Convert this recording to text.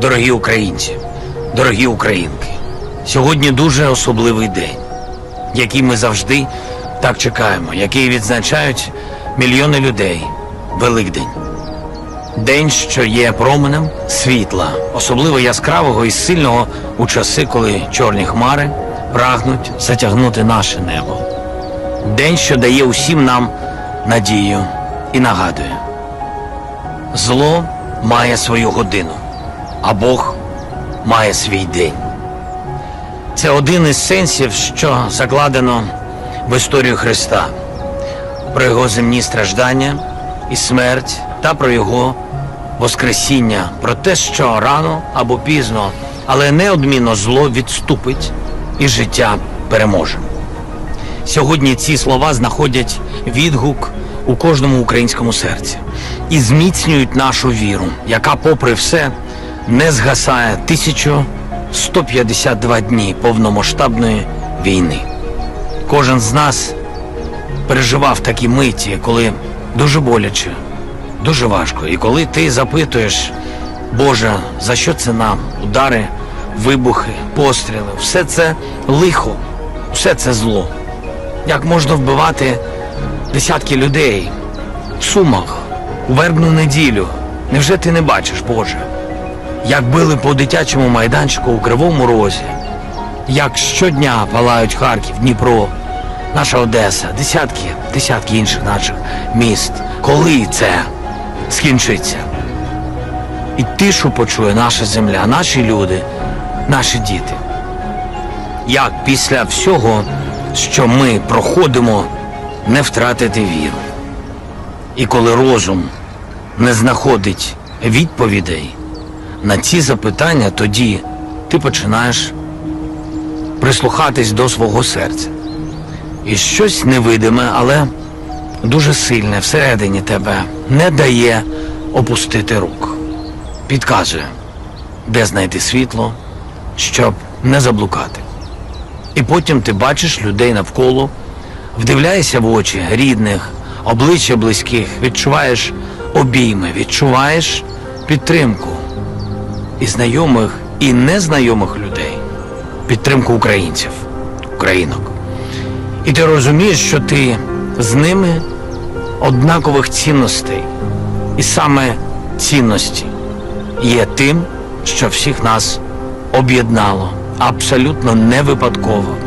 Дорогі українці, дорогі українки, сьогодні дуже особливий день, який ми завжди так чекаємо, який відзначають мільйони людей. Великдень. День, що є променем світла, особливо яскравого і сильного у часи, коли чорні хмари прагнуть затягнути наше небо. День, що дає усім нам надію і нагадує. Зло має свою годину, а Бог має свій день. Це один із сенсів, що закладено в історію Христа, про його земні страждання і смерть та про його Воскресіння, про те, що рано або пізно, але неодмінно зло відступить і життя переможе. Сьогодні ці слова знаходять відгук у кожному українському серці і зміцнюють нашу віру, яка, попри все, не згасає 1152 дні повномасштабної війни. Кожен з нас переживав такі миті, коли дуже боляче, дуже важко. І коли ти запитуєш, Боже, за що це нам? Удари, вибухи, постріли, все це лихо, все це зло. Як можна вбивати десятки людей в сумах, у вербну неділю? Невже ти не бачиш, Боже? Як били по дитячому майданчику у Кривому Розі, як щодня палають Харків, Дніпро, наша Одеса, десятки, десятки інших наших міст. Коли це скінчиться? І тишу почує наша земля, наші люди, наші діти. Як після всього, що ми проходимо, не втратити віру? І коли розум не знаходить відповідей на ці запитання, тоді ти починаєш прислухатись до свого серця. І щось невидиме, але дуже сильне всередині тебе не дає опустити рук. Підказує, де знайти світло, щоб не заблукати. І потім ти бачиш людей навколо, вдивляєшся в очі рідних, обличчя близьких, відчуваєш обійми, відчуваєш підтримку і знайомих, і незнайомих людей, підтримку українців, українок. І ти розумієш, що ти з ними однакових цінностей. І саме цінності є тим, що всіх нас об'єднало абсолютно не випадково.